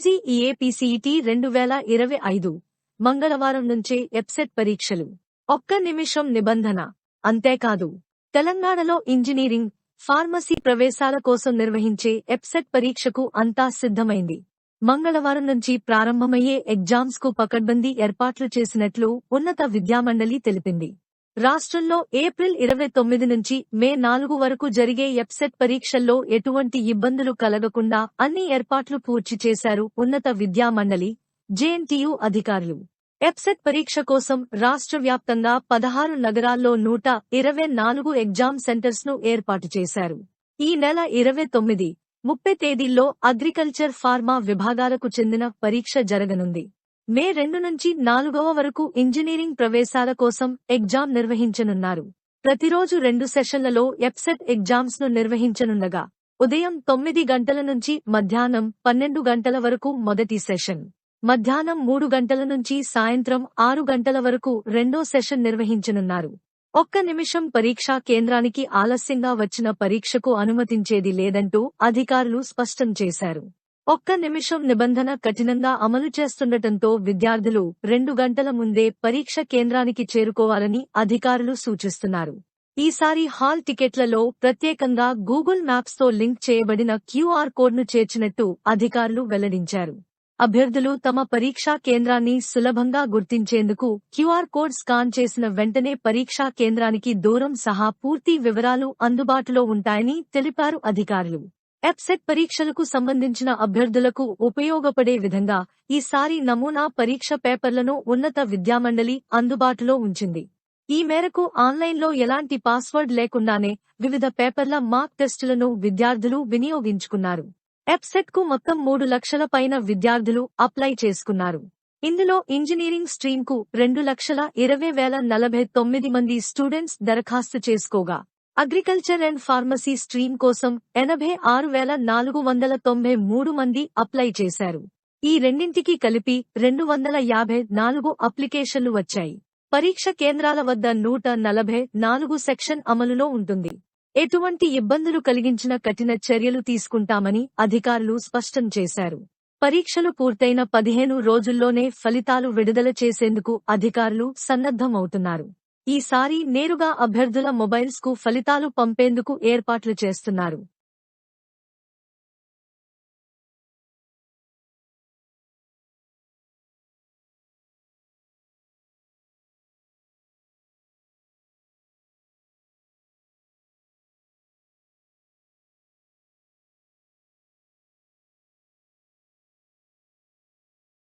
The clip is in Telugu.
ఈజీ ఈఏపీసీఈటీ రెండు వేల ఇరవై ఐదు మంగళవారం నుంచే ఎప్సెట్ పరీక్షలు. ఒక్క నిమిషం నిబంధన. అంతేకాదు తెలంగాణలో ఇంజనీరింగ్ ఫార్మసీ ప్రవేశాల కోసం నిర్వహించే ఎప్సెట్ పరీక్షకు అంతా సిద్ధమైంది. మంగళవారం నుంచి ప్రారంభమయ్యే ఎగ్జామ్స్కు పకడ్బందీ ఏర్పాట్లు చేసినట్లు ఉన్నత విద్యామండలి తెలిపింది. రాష్ట్రంలో ఏప్రిల్ ఇరవై తొమ్మిది నుంచి మే నాలుగు వరకు జరిగే ఎప్సెట్ పరీక్షల్లో ఎటువంటి ఇబ్బందులు కలగకుండా అన్ని ఏర్పాట్లు పూర్తి చేశారు ఉన్నత విద్యామండలి జేఎన్టీయూ అధికారులు. ఎప్సెట్ పరీక్ష కోసం రాష్ట్ర వ్యాప్తంగా పదహారు నగరాల్లో నూట ఇరవై నాలుగు ఎగ్జామ్ సెంటర్స్ను ఏర్పాటు చేశారు. ఈ నెల ఇరవై తొమ్మిది ముప్పై తేదీల్లో అగ్రికల్చర్ ఫార్మా విభాగాలకు చెందిన పరీక్ష జరగనుంది. మే రెండు నుంచి నాలుగవ వరకు ఇంజనీరింగ్ ప్రవేశాల కోసం ఎగ్జామ్ నిర్వహించనున్నారు. ప్రతిరోజు రెండు సెషన్లలో ఎప్సెట్ ఎగ్జామ్స్ను నిర్వహించనుండగా ఉదయం తొమ్మిది గంటల నుంచి మధ్యాహ్నం పన్నెండు గంటల వరకు మొదటి సెషన్ మధ్యాహ్నం మూడు గంటల నుంచి సాయంత్రం ఆరు గంటల వరకు రెండో సెషన్ నిర్వహించనున్నారు. ఒక్క నిమిషం పరీక్షా కేంద్రానికి ఆలస్యంగా వచ్చిన పరీక్షకు అనుమతించేది లేదంటూ అధికారులు స్పష్టం చేశారు. ఒక్క నిమిషం నిబంధన కఠినంగా అమలు చేస్తుండటంతో విద్యార్థులు రెండు గంటల ముందే పరీక్ష కేంద్రానికి చేరుకోవాలని అధికారులు సూచిస్తున్నారు. ఈసారి హాల్ టికెట్లలో ప్రత్యేకంగా గూగుల్ మ్యాప్స్తో లింక్ చేయబడిన క్యూఆర్ కోడ్ను చేర్చినట్టు అధికారులు వెల్లడించారు. అభ్యర్థులు తమ పరీక్షా కేంద్రాన్ని సులభంగా గుర్తించేందుకు క్యూఆర్ కోడ్ స్కాన్ చేసిన వెంటనే పరీక్షా కేంద్రానికి దూరం సహా పూర్తి వివరాలు అందుబాటులో ఉంటాయని తెలిపారు అధికారులు. ఎప్సెట్ పరీక్షలకు సంబంధించిన అభ్యర్థులకు ఉపయోగపడే విధంగా ఈసారి నమూనా పరీక్ష పేపర్లను ఉన్నత విద్యామండలి అందుబాటులో ఉంచింది. ఈ మేరకు ఆన్లైన్లో ఎలాంటి పాస్వర్డ్ లేకుండానే వివిధ పేపర్ల మార్క్ టెస్టులను విద్యార్థులు వినియోగించుకున్నారు. ఎప్సెట్కు మొత్తం మూడు లక్షల పైన విద్యార్థులు అప్లై చేసుకున్నారు. ఇందులో ఇంజనీరింగ్ స్ట్రీమ్కు రెండు లక్షల ఇరవై వేల నలభై తొమ్మిది మంది స్టూడెంట్స్ దరఖాస్తు చేసుకోగా. అగ్రికల్చర్ అండ్ ఫార్మసీ స్ట్రీమ్ కోసం ఎనభై ఆరు వేల నాలుగు వందల తొంభై మూడు మంది అప్లై చేశారు. ఈ రెండింటికి కలిపి రెండు వందల యాభై నాలుగు అప్లికేషన్లు వచ్చాయి. పరీక్ష కేంద్రాల వద్ద నూట నలభై నాలుగు సెక్షన్ అమలులో ఉంటుంది. ఎటువంటి ఇబ్బందులు కలిగించిన కఠిన చర్యలు తీసుకుంటామని అధికారులు స్పష్టం చేశారు. పరీక్షలు పూర్తయిన పదిహేను రోజుల్లోనే ఫలితాలు విడుదల చేసేందుకు అధికారులు సన్నద్ధమవుతున్నారు. ఈసారి నేరుగా అభ్యర్థుల మొబైల్స్కు ఫలితాలు పంపేందుకు ఏర్పాట్లు చేస్తున్నారు.